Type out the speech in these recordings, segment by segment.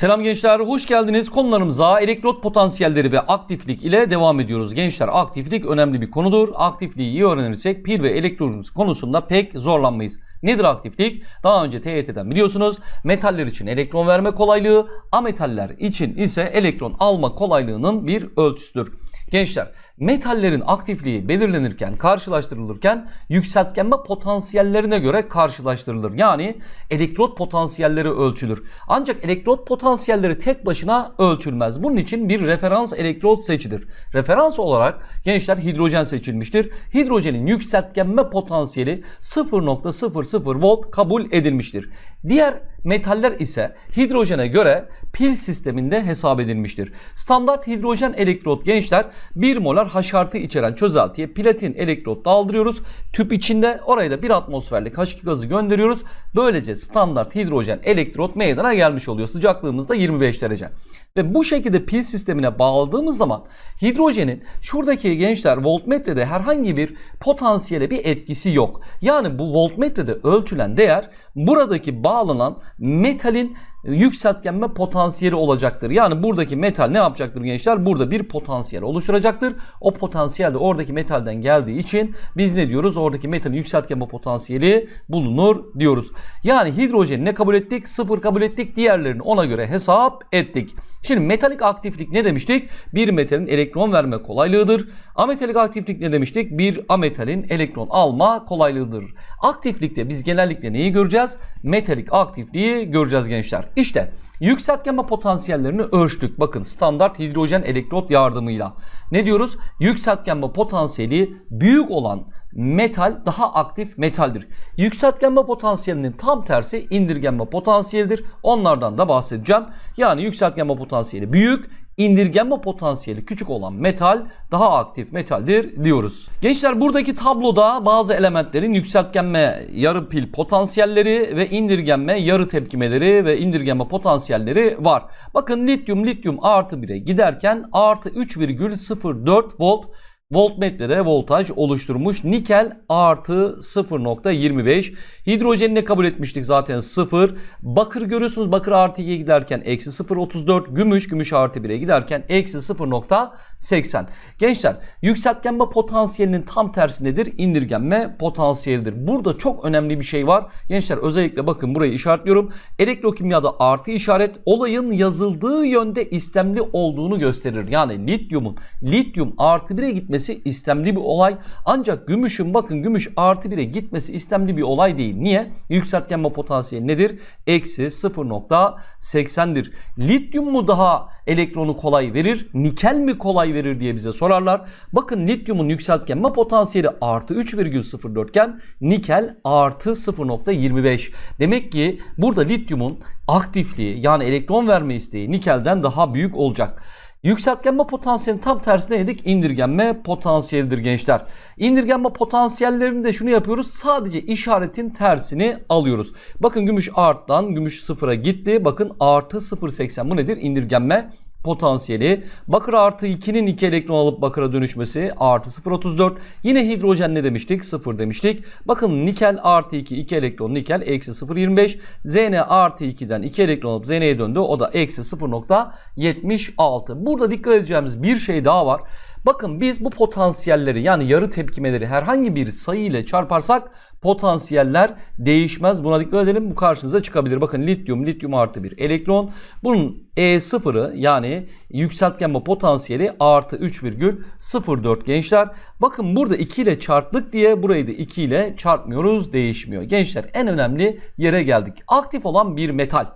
Selam gençler, hoş geldiniz. Konularımıza elektrot potansiyelleri ve aktiflik ile devam ediyoruz. Gençler aktiflik önemli bir konudur. Aktifliği iyi öğrenirsek pil ve elektron konusunda pek zorlanmayız. Nedir aktiflik? Daha önce TYT'den biliyorsunuz. Metaller için elektron verme kolaylığı, ametaller için ise elektron alma kolaylığının bir ölçüsüdür. Gençler, metallerin aktifliği belirlenirken, karşılaştırılırken yükseltgenme potansiyellerine göre karşılaştırılır. Yani elektrot potansiyelleri ölçülür. Ancak elektrot potansiyelleri tek başına ölçülmez. Bunun için bir referans elektrot seçilir. Referans olarak gençler hidrojen seçilmiştir. Hidrojenin yükseltgenme potansiyeli 0.00 volt kabul edilmiştir. Diğer metaller ise hidrojene göre pil sisteminde hesap edilmiştir. Standart hidrojen elektrot gençler 1 molar H artı içeren çözeltiye platin elektrot daldırıyoruz. Tüp içinde oraya da 1 atmosferlik H2 gazı gönderiyoruz. Böylece standart hidrojen elektrot meydana gelmiş oluyor. Sıcaklığımız da 25 derece. Ve bu şekilde pil sistemine bağladığımız zaman hidrojenin şuradaki gençler voltmetrede herhangi bir potansiyele bir etkisi yok. Yani bu voltmetrede ölçülen değer buradaki bağlanan metalin yükseltgenme potansiyeli olacaktır. Yani buradaki metal ne yapacaktır gençler? Burada bir potansiyel oluşturacaktır. O potansiyel de oradaki metalden geldiği için biz ne diyoruz? Oradaki metalin yükseltgenme potansiyeli bulunur diyoruz. Yani hidrojeni ne kabul ettik? Sıfır kabul ettik. Diğerlerini ona göre hesap ettik. Şimdi metalik aktiflik ne demiştik? Bir metalin elektron verme kolaylığıdır. Ametalik aktiflik ne demiştik? Bir ametalin elektron alma kolaylığıdır. Aktiflikte biz genellikle neyi göreceğiz? Metalik aktifliği göreceğiz gençler. İşte yükseltgenme potansiyellerini ölçtük. Bakın standart hidrojen elektrot yardımıyla. Ne diyoruz? Yükseltgenme potansiyeli büyük olan metal daha aktif metaldir. Yükseltgenme potansiyelinin tam tersi indirgenme potansiyelidir. Onlardan da bahsedeceğim. Yani yükseltgenme potansiyeli büyük, indirgenme potansiyeli küçük olan metal daha aktif metaldir diyoruz. Gençler buradaki tabloda bazı elementlerin yükseltgenme yarı pil potansiyelleri ve indirgenme yarı tepkimeleri ve indirgenme potansiyelleri var. Bakın lityum lityum artı 1'e giderken artı 3,04 volt voltmetrede voltaj oluşturmuş. Nikel artı 0.25. Hidrojeni ne kabul etmiştik zaten 0. Bakır görüyorsunuz bakır artı 2'ye giderken eksi 0.34. Gümüş gümüş artı 1'e giderken eksi 0.80. Gençler yükseltgenme potansiyelinin tam tersi nedir? İndirgenme potansiyelidir. Burada çok önemli bir şey var. Gençler özellikle bakın burayı işaretliyorum. Elektrokimyada artı işaret olayın yazıldığı yönde istemli olduğunu gösterir. Yani lityumun lityum artı 1'e gitmesi gitmesi istemli bir olay. Ancak gümüşün bakın gümüş artı 1'e gitmesi istemli bir olay değil. Niye? Yükseltgenme potansiyeli nedir? Eksi 0.80'dir. Lityum mu daha elektronu kolay verir? Nikel mi kolay verir diye bize sorarlar. Bakın lityumun yükseltgenme potansiyeli artı 3,04 iken nikel artı 0.25. Demek ki burada lityumun aktifliği yani elektron verme isteği nikelden daha büyük olacak. Yükseltgenme potansiyelinin tam tersine dedik indirgenme potansiyelidir gençler. İndirgenme potansiyellerinde şunu yapıyoruz. Sadece işaretin tersini alıyoruz. Bakın gümüş arttan gümüş sıfıra gitti. Bakın artı 0.80 bu nedir? İndirgenme potansiyeli. Bakır artı 2'nin 2 elektron alıp bakıra dönüşmesi artı 0.34. Yine hidrojen ne demiştik? 0 demiştik. Bakın nikel artı 2 2 elektron nikel eksi 0.25. Zn artı 2'den 2 elektron alıp Zn'ye döndü. O da eksi 0.76. Burada dikkat edeceğimiz bir şey daha var. Bakın biz bu potansiyelleri yani yarı tepkimeleri herhangi bir sayı ile çarparsak potansiyeller değişmez. Buna dikkat edelim. Bu karşınıza çıkabilir. Bakın lityum, lityum artı bir elektron. Bunun E0'ı yani yükseltgenme potansiyeli artı 3,04 gençler. Bakın burada 2 ile çarptık diye burayı da 2 ile çarpmıyoruz. Değişmiyor. Gençler en önemli yere geldik. Aktif olan bir metal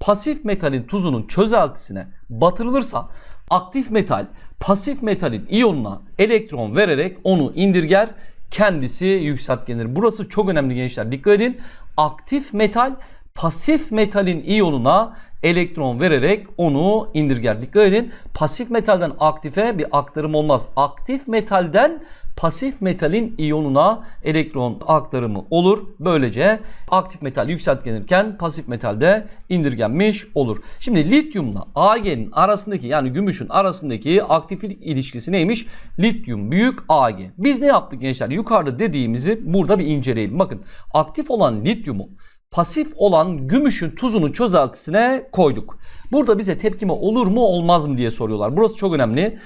pasif metalin tuzunun çözeltisine batırılırsa aktif metal pasif metalin iyonuna elektron vererek onu indirger kendisi yükseltgenir. Burası çok önemli gençler. Dikkat edin. Aktif metal pasif metalin iyonuna elektron vererek onu indirger. Dikkat edin. Pasif metalden aktife bir aktarım olmaz. Aktif metalden pasif metalin iyonuna elektron aktarımı olur. Böylece aktif metal yükseltgenirken pasif metalde indirgenmiş olur. Şimdi lityumla Ag'nin arasındaki yani gümüşün arasındaki aktiflik ilişkisi neymiş? Lityum büyük Ag. Biz ne yaptık gençler? Yukarıda dediğimizi burada bir inceleyelim. Bakın aktif olan lityumu pasif olan gümüşün tuzunu çözeltisine koyduk. Burada bize tepkime olur mu olmaz mı diye soruyorlar. Burası çok önemli.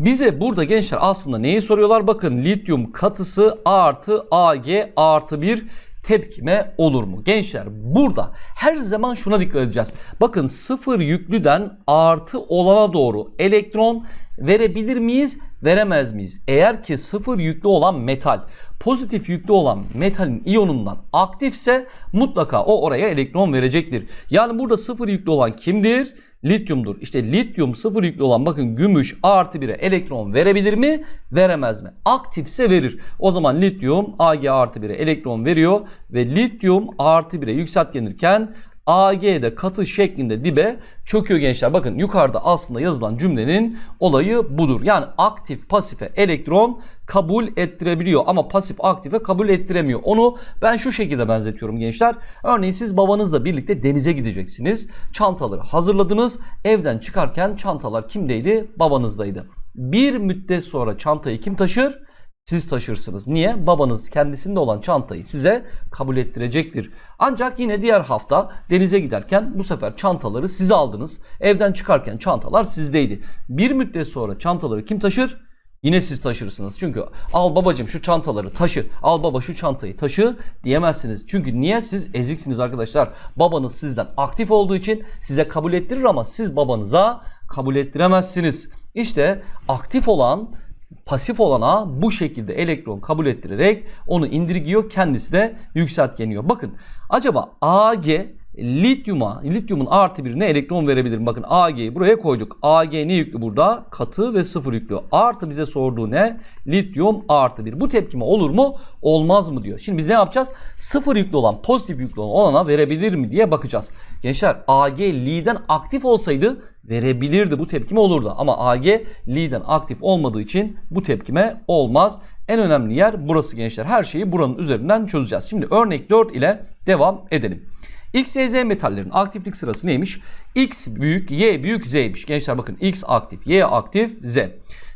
Bize burada gençler aslında neyi soruyorlar? Bakın lityum katısı artı Ag artı 1 tepkime olur mu? Gençler burada her zaman şuna dikkat edeceğiz. Bakın sıfır yüklüden artı olana doğru elektron verebilir miyiz? Veremez miyiz? Eğer ki sıfır yüklü olan metal pozitif yüklü olan metalin iyonundan aktifse mutlaka o oraya elektron verecektir. Yani burada sıfır yüklü olan kimdir? Lityumdur. İşte lityum sıfır yüklü olan bakın gümüş artı 1'e elektron verebilir mi? Veremez mi? Aktifse verir. O zaman lityum Ag artı 1'e elektron veriyor ve lityum artı 1'e yükseltgenirken AG'de katı şeklinde dibe çöküyor gençler. Bakın yukarıda aslında yazılan cümlenin olayı budur. Yani aktif pasife elektron kabul ettirebiliyor ama pasif aktife kabul ettiremiyor. Onu ben şu şekilde benzetiyorum gençler. Örneğin siz babanızla birlikte denize gideceksiniz. Çantaları hazırladınız. Evden çıkarken çantalar kimdeydi? Babanızdaydı. Bir müddet sonra çantayı kim taşır? Siz taşırsınız. Niye? Babanız kendisinde olan çantayı size kabul ettirecektir. Ancak yine diğer hafta denize giderken bu sefer çantaları siz aldınız. Evden çıkarken çantalar sizdeydi. Bir müddet sonra çantaları kim taşır? Yine siz taşırsınız. Çünkü al babacım şu çantaları taşı, al baba şu çantayı taşı diyemezsiniz. Çünkü niye siz eziksiniz arkadaşlar? Babanız sizden aktif olduğu için size kabul ettirir ama siz babanıza kabul ettiremezsiniz. İşte aktif olan pasif olana bu şekilde elektron kabul ettirerek onu indirgiyor kendisi de yükseltgeniyor. Bakın acaba Ag lityuma, lityumun artı birine elektron verebilir mi? Bakın Ag'yi buraya koyduk. Ag ne yüklü burada? Katı ve sıfır yüklü. Artı bize sorduğu ne? Lityum artı bir. Bu tepkime olur mu? Olmaz mı diyor. Şimdi biz ne yapacağız? Sıfır yüklü olan, pozitif yüklü olan olana verebilir mi diye bakacağız. Gençler Ag Li'den aktif olsaydı verebilirdi. Bu tepkime olurdu. Ama Ag Li'den aktif olmadığı için bu tepkime olmaz. En önemli yer burası gençler. Her şeyi buranın üzerinden çözeceğiz. Şimdi örnek 4 ile devam edelim. X, Y, Z metallerin aktiflik sırası neymiş? X büyük, Y büyük, Z'ymiş. Gençler bakın X aktif, Y aktif, Z.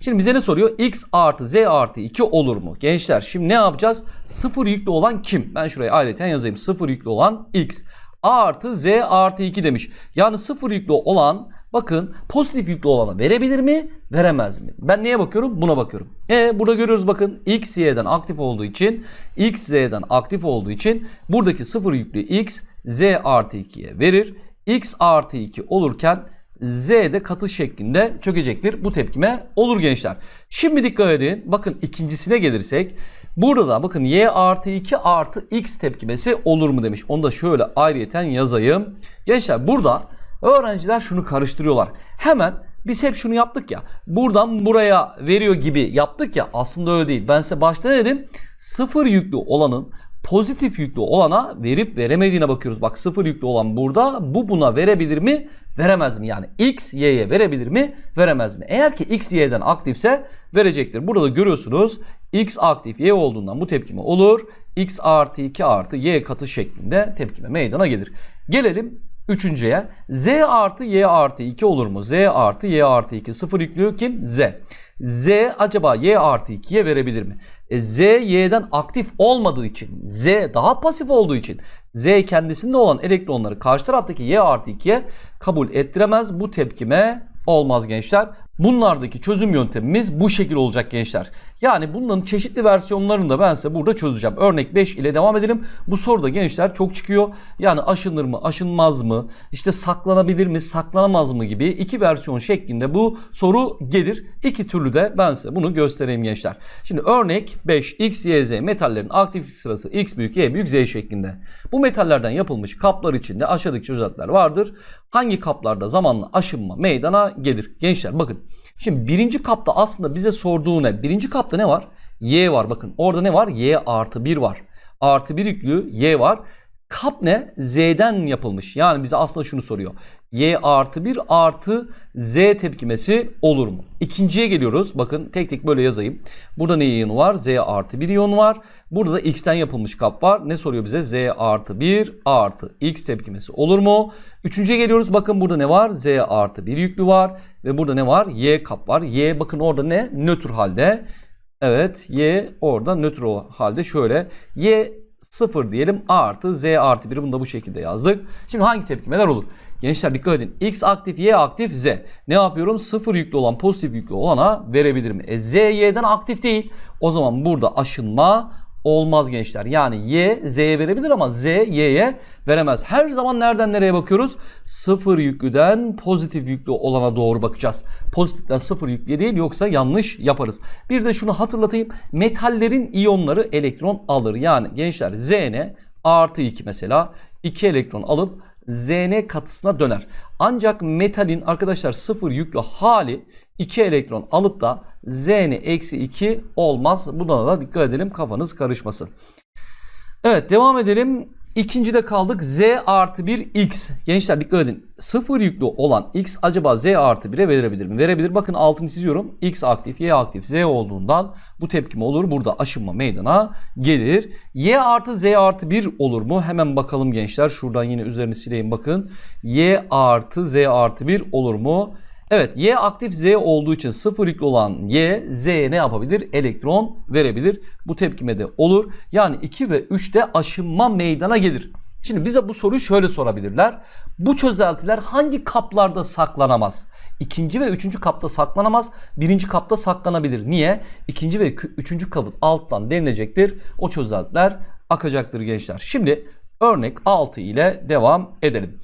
Şimdi bize ne soruyor? X artı Z artı 2 olur mu? Gençler şimdi ne yapacağız? Sıfır yüklü olan kim? Ben şuraya ayrıca yazayım. Sıfır yüklü olan X. A artı Z artı 2 demiş. Yani sıfır yüklü olan bakın pozitif yüklü olana verebilir mi? Veremez mi? Ben neye bakıyorum? Buna bakıyorum. E burada görüyoruz bakın X Y'den aktif olduğu için X Z'den aktif olduğu için buradaki sıfır yüklü X Z artı 2'ye verir. X artı 2 olurken Z de katı şeklinde çökecektir. Bu tepkime olur gençler. Şimdi dikkat edin. Bakın ikincisine gelirsek. Burada da bakın Y artı 2 artı X tepkimesi olur mu demiş. Onu da şöyle ayrıyeten yazayım. Gençler burada öğrenciler şunu karıştırıyorlar. Hemen biz hep şunu yaptık ya. Buradan buraya veriyor gibi yaptık ya. Aslında öyle değil. Ben size başta ne dedim? Sıfır yüklü olanın pozitif yüklü olana verip veremediğine bakıyoruz. Bak sıfır yüklü olan burada bu buna verebilir mi? Veremez mi? Yani x y'ye verebilir mi? Veremez mi? Eğer ki x y'den aktifse verecektir. Burada görüyorsunuz x aktif y olduğundan bu tepkime olur. x artı 2 artı y katı şeklinde tepkime meydana gelir. Gelelim üçüncüye. z artı y artı 2 olur mu? z artı y artı 2 sıfır yüklü kim? z. Z acaba Y artı 2'ye verebilir mi? E, Z Y'den aktif olmadığı için, Z daha pasif olduğu için Z kendisinde olan elektronları karşı taraftaki Y artı 2'ye kabul ettiremez. Bu tepkime olmaz gençler. Bunlardaki çözüm yöntemimiz bu şekil olacak gençler. Yani bunların çeşitli versiyonlarını da ben size burada çözeceğim. Örnek 5 ile devam edelim. Bu soruda gençler çok çıkıyor. Yani aşınır mı, aşınmaz mı, işte saklanabilir mi, saklanamaz mı gibi iki versiyon şeklinde bu soru gelir. İki türlü de ben size bunu göstereyim gençler. Şimdi örnek 5 X, Y, Z metallerin aktiflik sırası X büyük, Y büyük, Z şeklinde. Bu metallerden yapılmış kaplar içinde aşağıdaki özellikler vardır. Hangi kaplarda zamanla aşınma meydana gelir? Gençler bakın. Şimdi birinci kapta aslında bize sorduğu ne? Birinci kapta ne var? Y var bakın. Orada ne var? Y artı 1 var. Artı 1 yüklü Y var. Kap ne? Z'den yapılmış. Yani bize aslında şunu soruyor. Y artı 1 artı Z tepkimesi olur mu? İkinciye geliyoruz. Bakın tek tek böyle yazayım. Burada ne iyonu var? Z artı 1 iyon var. Burada da X'ten yapılmış kap var. Ne soruyor bize? Z artı 1 artı X tepkimesi olur mu? Üçüncüye geliyoruz. Bakın burada ne var? Z artı 1 yüklü var. Ve burada ne var? Y kap var. Y bakın orada ne? Nötr halde. Evet Y orada nötr halde şöyle. Y 0 diyelim. A artı Z artı 1 bunu da bu şekilde yazdık. Şimdi hangi tepkimeler olur? Gençler dikkat edin. X aktif, Y aktif, Z. Ne yapıyorum? 0 yüklü olan pozitif yüklü olana verebilirim. E, Z Y'den aktif değil. O zaman burada aşınma olmaz gençler. Yani Y Z'ye verebilir ama Z Y'ye veremez. Her zaman nereden nereye bakıyoruz? Sıfır yüklüden pozitif yüklü olana doğru bakacağız. Pozitiften sıfır yüklüye değil yoksa yanlış yaparız. Bir de şunu hatırlatayım. Metallerin iyonları elektron alır. Yani gençler Zn artı 2 mesela 2 elektron alıp Zn katısına döner. Ancak metalin arkadaşlar sıfır yüklü hali 2 elektron alıp da Zn eksi 2 olmaz. Buna da dikkat edelim kafanız karışmasın. Evet devam edelim. İkincide kaldık. Z artı 1 X. Gençler dikkat edin. Sıfır yüklü olan X acaba Z artı 1'e verebilir mi? Verebilir. Bakın altını çiziyorum. X aktif, Y aktif, Z olduğundan bu tepkime olur. Burada aşınma meydana gelir. Y artı Z artı 1 olur mu? Hemen bakalım gençler. Şuradan yine üzerini sileyim bakın. Y artı Z artı 1 olur mu? Evet Y aktif Z olduğu için sıfır olan Y Z'ye ne yapabilir? Elektron verebilir. Bu tepkime de olur. Yani 2 ve 3'te aşınma meydana gelir. Şimdi bize bu soruyu şöyle sorabilirler. Bu çözeltiler hangi kaplarda saklanamaz? İkinci ve üçüncü kapta saklanamaz. Birinci kapta saklanabilir. Niye? İkinci ve üçüncü kabın alttan denilecektir. O çözeltiler akacaktır gençler. Şimdi örnek 6 ile devam edelim.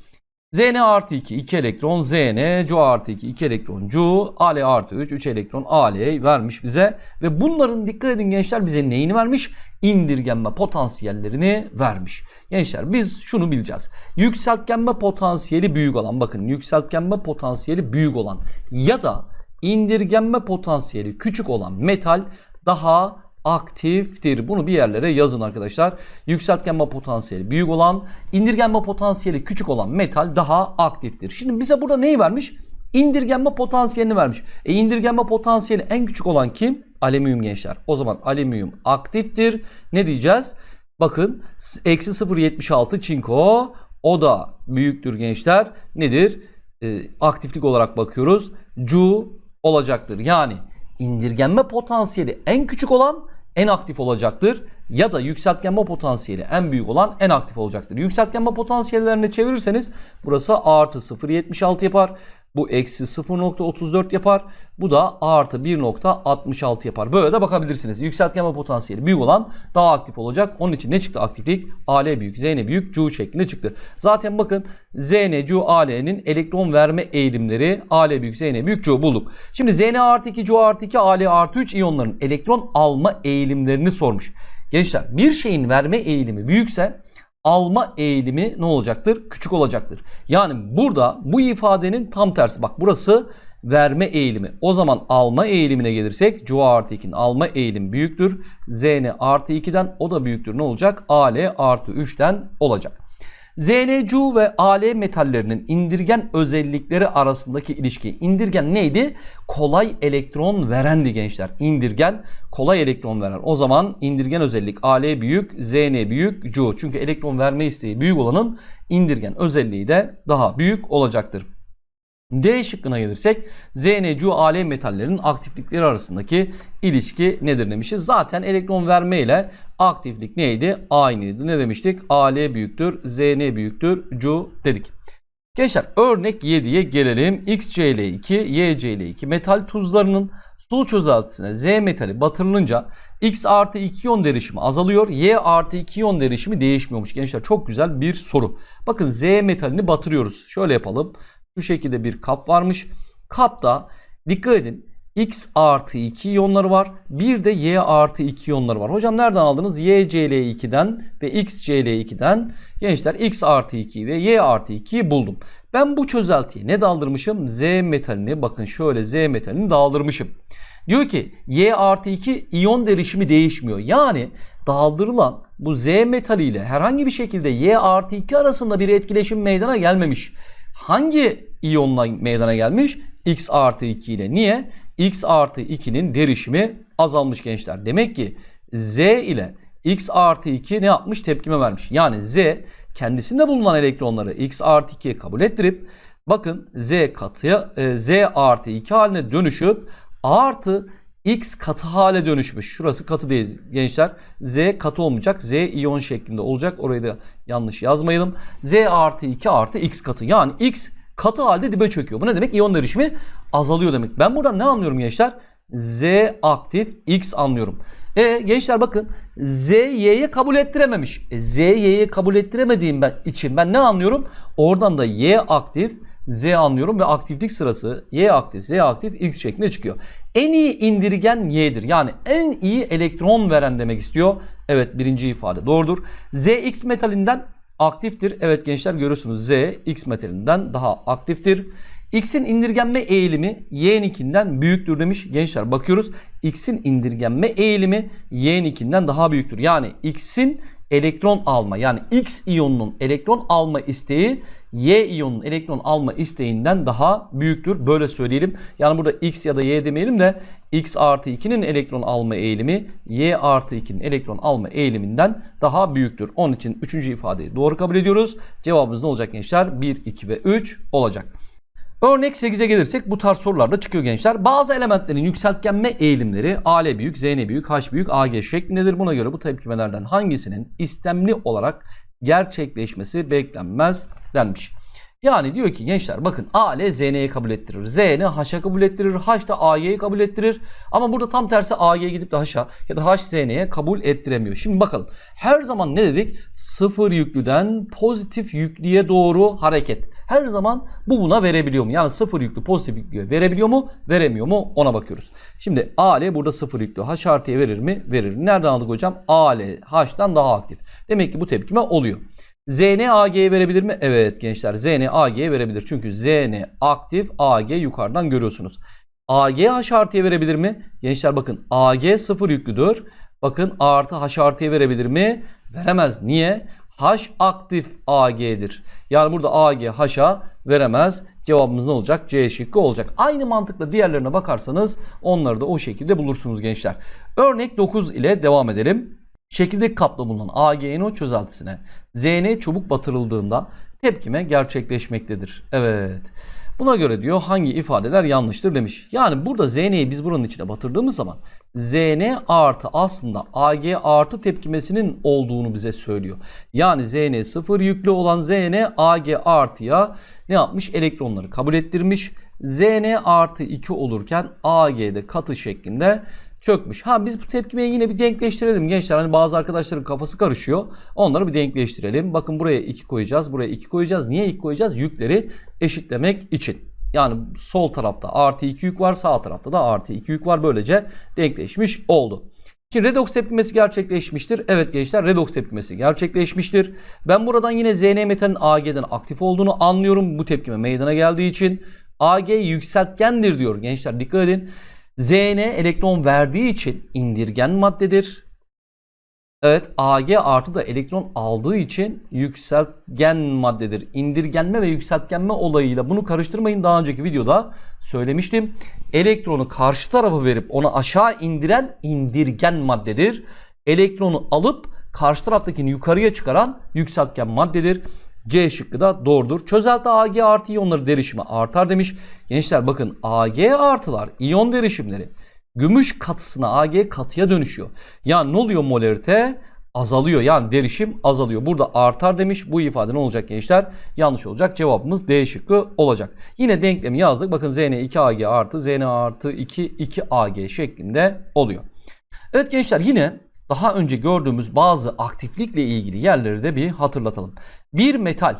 Zn artı 2 2 elektron Zn, Cu artı 2 2 elektron Cu, Al artı 3 3 elektron Al vermiş bize. Ve bunların dikkat edin gençler bize neyini vermiş? İndirgenme potansiyellerini vermiş. Gençler biz şunu bileceğiz. Yükseltgenme potansiyeli büyük olan bakın yükseltgenme potansiyeli büyük olan ya da indirgenme potansiyeli küçük olan metal daha aktiftir. Bunu bir yerlere yazın arkadaşlar. Yükseltgenme potansiyeli büyük olan, indirgenme potansiyeli küçük olan metal daha aktiftir. Şimdi bize burada neyi vermiş? İndirgenme potansiyelini vermiş. E indirgenme potansiyeli en küçük olan kim? Alüminyum gençler. O zaman alüminyum aktiftir. Ne diyeceğiz? Bakın eksi 0.76 çinko o da büyüktür gençler. Nedir? E, aktiflik olarak bakıyoruz. Cu olacaktır. Yani indirgenme potansiyeli en küçük olan en aktif olacaktır. Ya da yükseltgenme potansiyeli en büyük olan en aktif olacaktır. Yükseltgenme potansiyellerini çevirirseniz burası A artı 0.76 yapar. Bu eksi 0.34 yapar. Bu da artı 1.66 yapar. Böyle de bakabilirsiniz. Yükseltgenme potansiyeli büyük olan daha aktif olacak. Onun için ne çıktı aktiflik? AL büyük, ZN büyük, Cu şeklinde çıktı. Zaten bakın ZN, Cu, AL'nin elektron verme eğilimleri AL büyük, ZN büyük, Cu bulduk. Şimdi ZN artı 2, Cu artı 2, AL artı 3 iyonların elektron alma eğilimlerini sormuş. Gençler bir şeyin verme eğilimi büyükse alma eğilimi ne olacaktır? Küçük olacaktır. Yani burada bu ifadenin tam tersi. Bak burası verme eğilimi. O zaman alma eğilimine gelirsek Cu artı 2'nin alma eğilimi büyüktür. Zn artı 2'den o da büyüktür. Ne olacak? Al artı 3'ten olacak. ZnCu ve Al metallerinin indirgen özellikleri arasındaki ilişki. İndirgen neydi? Kolay elektron verendi gençler. İndirgen kolay elektron veren. O zaman indirgen özellik Al büyük, Zn büyük, Cu. Çünkü elektron verme isteği büyük olanın indirgen özelliği de daha büyük olacaktır. D şıkkına gelirsek ZnCu Al metallerin aktiflikleri arasındaki ilişki nedir demişiz. Zaten elektron verme ile aktiflik neydi? Aynıydı. Ne demiştik? Al büyüktür, Zn büyüktür, Cu dedik. Gençler örnek 7'ye gelelim. XCl2, YCl2 metal tuzlarının su çözeltisine Z metali batırılınca X artı 2 iyon derişimi azalıyor. Y artı 2 iyon derişimi değişmiyormuş. Gençler çok güzel bir soru. Bakın Z metalini batırıyoruz. Şöyle yapalım. Şu şekilde bir kap varmış. Kapta dikkat edin X artı 2 iyonları var. Bir de Y artı 2 iyonları var. Hocam nereden aldınız? YCl2'den ve XCl2'den gençler X artı 2 ve Y artı 2'yi buldum. Ben bu çözeltiye ne daldırmışım? Z metalini bakın şöyle Z metalini daldırmışım. Diyor ki Y artı 2 iyon derişimi değişmiyor. Yani daldırılan bu Z metaliyle herhangi bir şekilde Y artı 2 arasında bir etkileşim meydana gelmemiş. Hangi iyonla meydana gelmiş? X artı 2 ile. Niye? X artı 2'nin derişimi azalmış gençler. Demek ki Z ile X artı 2 ne yapmış? Tepkime vermiş. Yani Z kendisinde bulunan elektronları X artı 2'ye kabul ettirip bakın Z katıya e, Z artı 2 haline dönüşüp artı X katı hale dönüşmüş. Şurası katı değil gençler. Z katı olmayacak. Z iyon şeklinde olacak. Orayı da yanlış yazmayalım. Z artı 2 artı X katı. Yani X katı halde dibe çöküyor. Bu ne demek? İyon derişimi azalıyor demek. Ben buradan ne anlıyorum gençler? Z aktif X anlıyorum. E gençler bakın Z Y'ye kabul ettirememiş. E, Z Y'ye kabul ettiremediğim ben için ben ne anlıyorum? Oradan da Y aktif Z anlıyorum ve aktiflik sırası Y aktif, Z aktif, X şeklinde çıkıyor. En iyi indirgen Y'dir. Yani en iyi elektron veren demek istiyor. Evet birinci ifade doğrudur. Z X metalinden aktiftir. Evet gençler görüyorsunuz Z X metalinden daha aktiftir. X'in indirgenme eğilimi Y'ninkinden büyüktür demiş. Gençler bakıyoruz. X'in indirgenme eğilimi Y'ninkinden daha büyüktür. Yani X'in elektron alma yani X iyonunun elektron alma isteği Y iyonunun elektron alma isteğinden daha büyüktür. Böyle söyleyelim. Yani burada X ya da Y demeyelim de X artı 2'nin elektron alma eğilimi Y artı 2'nin elektron alma eğiliminden daha büyüktür. Onun için 3. ifadeyi doğru kabul ediyoruz. Cevabımız ne olacak gençler? 1, 2 ve 3 olacak. Örnek 8'e gelirsek bu tarz sorular da çıkıyor gençler. Bazı elementlerin yükseltgenme eğilimleri AL büyük, ZN büyük, H büyük, AG şeklindedir. Buna göre bu tepkimelerden hangisinin istemli olarak gerçekleşmesi beklenmez denmiş. Yani diyor ki gençler bakın AL ZN'ye kabul ettirir. ZN H'a kabul ettirir. H da AG'ye kabul ettirir. Ama burada tam tersi AG'ye gidip de H'a ya da H ZN'ye kabul ettiremiyor. Şimdi bakalım. Her zaman ne dedik? Sıfır yüklüden pozitif yüklüye doğru hareket. Her zaman bu buna verebiliyor mu? Yani sıfır yüklü pozitif yüklüye verebiliyor mu? Veremiyor mu? Ona bakıyoruz. Şimdi AL burada sıfır yüklü. H artıya verir mi? Verir. Nereden aldık hocam? AL H'tan daha aktif. Demek ki bu tepkime oluyor. ZN AG'ye verebilir mi? Evet gençler ZN AG'ye verebilir. Çünkü ZN aktif AG yukarıdan görüyorsunuz. AG H artıya verebilir mi? Gençler bakın AG sıfır yüklüdür. Bakın A artı H artıya verebilir mi? Veremez. Niye? H aktif AG'dir. Yani burada AG H'a veremez. Cevabımız ne olacak? C şıkkı olacak. Aynı mantıkla diğerlerine bakarsanız onları da o şekilde bulursunuz gençler. Örnek 9 ile devam edelim. Şekildeki kapta bulunan AgNO çözeltisine Zn çubuk batırıldığında tepkime gerçekleşmektedir. Evet. Buna göre diyor hangi ifadeler yanlıştır demiş. Yani burada Zn'yi biz buranın içine batırdığımız zaman Zn artı aslında Ag artı tepkimesinin olduğunu bize söylüyor. Yani Zn sıfır yüklü olan Zn Ag artıya ne yapmış? Elektronları kabul ettirmiş. Zn artı 2 olurken Ag'de katı şeklinde çökmüş. Ha biz bu tepkimeyi yine bir denkleştirelim gençler. Hani bazı arkadaşların kafası karışıyor. Onları bir denkleştirelim. Bakın buraya 2 koyacağız. Buraya 2 koyacağız. Niye 2 koyacağız? Yükleri eşitlemek için. Yani sol tarafta artı 2 yük var. Sağ tarafta da artı 2 yük var. Böylece denkleşmiş oldu. Şimdi redoks tepkimesi gerçekleşmiştir. Evet gençler redoks tepkimesi gerçekleşmiştir. Ben buradan yine Zn metalin Ag'den aktif olduğunu anlıyorum. Bu tepkime meydana geldiği için. Ag yükseltgendir diyor gençler dikkat edin. Zn elektron verdiği için indirgen maddedir. Evet Ag artı da elektron aldığı için yükseltgen maddedir. İndirgenme ve yükseltgenme olayıyla bunu karıştırmayın. Daha önceki videoda söylemiştim. Elektronu karşı tarafa verip onu aşağı indiren indirgen maddedir. Elektronu alıp karşı taraftakini yukarıya çıkaran yükseltgen maddedir. C şıkkı da doğrudur. Çözelti Ag artı iyonları derişimi artar demiş. Gençler bakın Ag artılar iyon derişimleri gümüş katısına Ag katıya dönüşüyor. Yani ne oluyor molarite? Azalıyor yani derişim azalıyor. Burada artar demiş. Bu ifade ne olacak gençler? Yanlış olacak. Cevabımız D şıkkı olacak. Yine denklemi yazdık. Bakın Zn 2Ag artı Zn artı 2 2Ag şeklinde oluyor. Evet gençler yine daha önce gördüğümüz bazı aktiflikle ilgili yerleri de bir hatırlatalım. Bir metal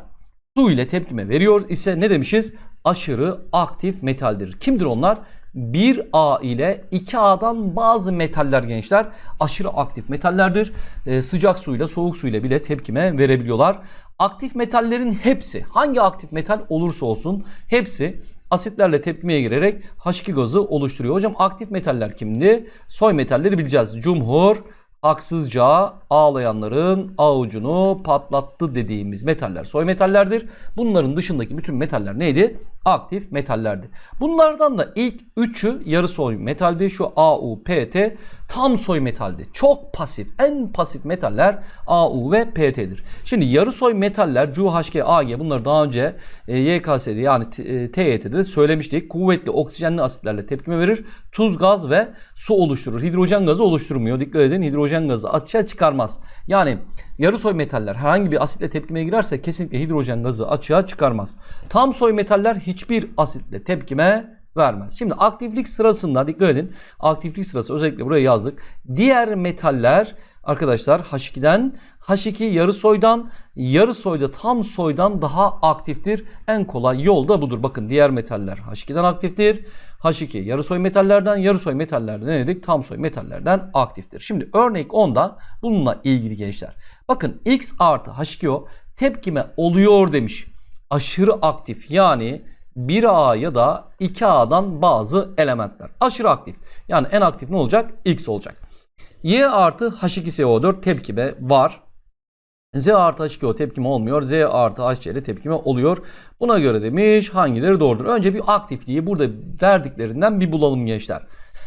su ile tepkime veriyor ise ne demişiz? Aşırı aktif metaldir. Kimdir onlar? 1A ile 2A'dan bazı metaller gençler aşırı aktif metallerdir. Ee, sıcak suyla soğuk suyla bile tepkime verebiliyorlar. Aktif metallerin hepsi hangi aktif metal olursa olsun hepsi asitlerle tepkimeye girerek H2 gazı oluşturuyor. Hocam aktif metaller kimdi? Soy metalleri bileceğiz. Cumhur, haksızca ağlayanların avucunu patlattı dediğimiz metaller soy metallerdir. Bunların dışındaki bütün metaller neydi? Aktif metallerdi. Bunlardan da ilk üçü yarı soy metaldi. Şu AU, PT tam soy metaldi. Çok pasif. En pasif metaller AU ve PT'dir. Şimdi yarı soy metaller Cu, HG, Ag bunları daha önce e, YKS'de yani e, TYT'de de söylemiştik. Kuvvetli oksijenli asitlerle tepkime verir. Tuz, gaz ve su oluşturur. Hidrojen gazı oluşturmuyor. Dikkat edin hidrojen gazı açığa çıkarmaz. Yani yarı soy metaller herhangi bir asitle tepkimeye girerse kesinlikle hidrojen gazı açığa çıkarmaz. Tam soy metaller hiçbir asitle tepkime vermez. Şimdi aktiflik sırasında dikkat edin. Aktiflik sırası özellikle buraya yazdık. Diğer metaller arkadaşlar H2'den H2 yarı soydan yarı soyda tam soydan daha aktiftir. En kolay yol da budur. Bakın diğer metaller H2'den aktiftir. H2 yarı soy metallerden, yarı soy metallerden ne dedik? Tam soy metallerden aktiftir. Şimdi örnek 10'da bununla ilgili gençler. Bakın X artı H2O tepkime oluyor demiş. Aşırı aktif yani 1A ya da 2A'dan bazı elementler. Aşırı aktif. Yani en aktif ne olacak? X olacak. Y artı H2SO4 tepkime var. Z artı H2O tepkime olmuyor. Z artı HCl tepkime oluyor. Buna göre demiş hangileri doğrudur? Önce bir aktifliği burada verdiklerinden bir bulalım gençler.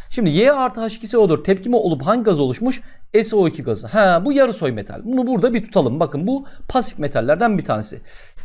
Şimdi Y artı H2SO4 tepkime olup hangi gaz oluşmuş? SO2 gazı. Ha, bu yarı soy metal. Bunu burada bir tutalım. Bakın bu pasif metallerden bir tanesi.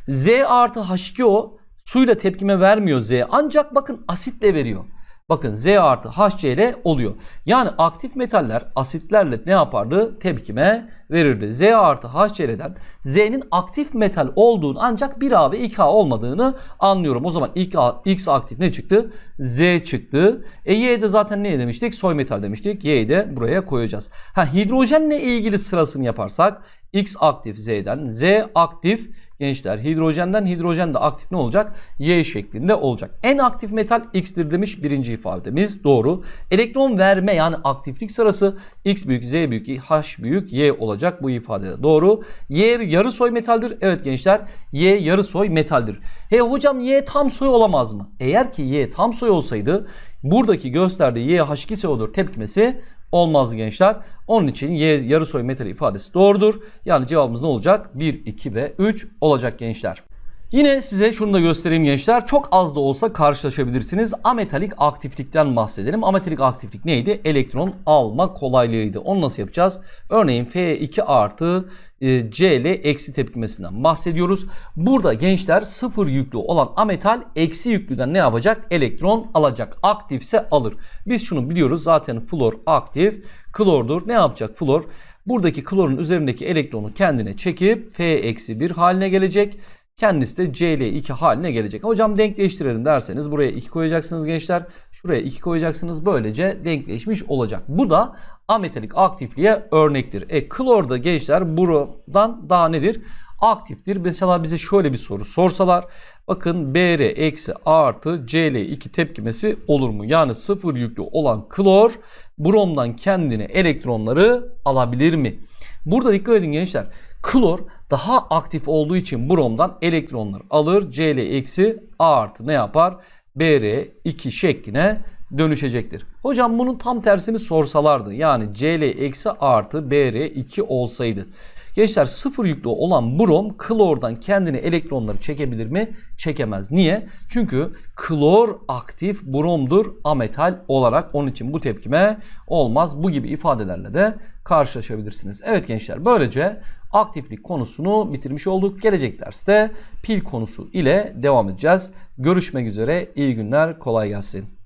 Z artı H2O suyla tepkime vermiyor Z. Ancak bakın asitle veriyor. Bakın Z artı HCl oluyor. Yani aktif metaller asitlerle ne yapardı? Tepkime verirdi. Z artı HCl'den Z'nin aktif metal olduğunu ancak 1A ve 2A olmadığını anlıyorum. O zaman ilk A- X aktif ne çıktı? Z çıktı. E Y'de zaten ne demiştik? Soy metal demiştik. Y'yi de buraya koyacağız. Ha hidrojenle ilgili sırasını yaparsak X aktif Z'den Z aktif Gençler hidrojenden hidrojen de aktif ne olacak? Y şeklinde olacak. En aktif metal X'tir demiş birinci ifademiz doğru. Elektron verme yani aktiflik sırası X büyük Z büyük H büyük Y olacak bu ifadede doğru. Y yarı soy metaldir. Evet gençler Y yarı soy metaldir. He hocam Y tam soy olamaz mı? Eğer ki Y tam soy olsaydı buradaki gösterdiği Y H2SO4 tepkimesi olmaz gençler. Onun için Y yarı soy metal ifadesi doğrudur. Yani cevabımız ne olacak? 1, 2 ve 3 olacak gençler. Yine size şunu da göstereyim gençler. Çok az da olsa karşılaşabilirsiniz. Ametalik aktiflikten bahsedelim. Ametalik aktiflik neydi? Elektron alma kolaylığıydı. Onu nasıl yapacağız? Örneğin F2 artı e, Cl eksi tepkimesinden bahsediyoruz. Burada gençler sıfır yüklü olan ametal eksi yüklüden ne yapacak? Elektron alacak. Aktifse alır. Biz şunu biliyoruz. Zaten flor aktif. Klordur. Ne yapacak flor? Buradaki klorun üzerindeki elektronu kendine çekip F-1 haline gelecek. Kendisi de Cl2 haline gelecek. Hocam denkleştirelim derseniz buraya 2 koyacaksınız gençler. Şuraya 2 koyacaksınız. Böylece denkleşmiş olacak. Bu da ametalik aktifliğe örnektir. E klor da gençler buradan daha nedir? Aktiftir. Mesela bize şöyle bir soru sorsalar. Bakın Br eksi artı Cl2 tepkimesi olur mu? Yani sıfır yüklü olan klor bromdan kendine elektronları alabilir mi? Burada dikkat edin gençler. Klor daha aktif olduğu için bromdan elektronlar alır. Cl eksi A artı ne yapar? Br2 şekline dönüşecektir. Hocam bunun tam tersini sorsalardı. Yani Cl eksi artı Br2 olsaydı. Gençler sıfır yüklü olan brom klordan kendine elektronları çekebilir mi? Çekemez. Niye? Çünkü klor aktif bromdur ametal olarak. Onun için bu tepkime olmaz. Bu gibi ifadelerle de karşılaşabilirsiniz. Evet gençler böylece aktiflik konusunu bitirmiş olduk. Gelecek derste pil konusu ile devam edeceğiz. Görüşmek üzere. İyi günler. Kolay gelsin.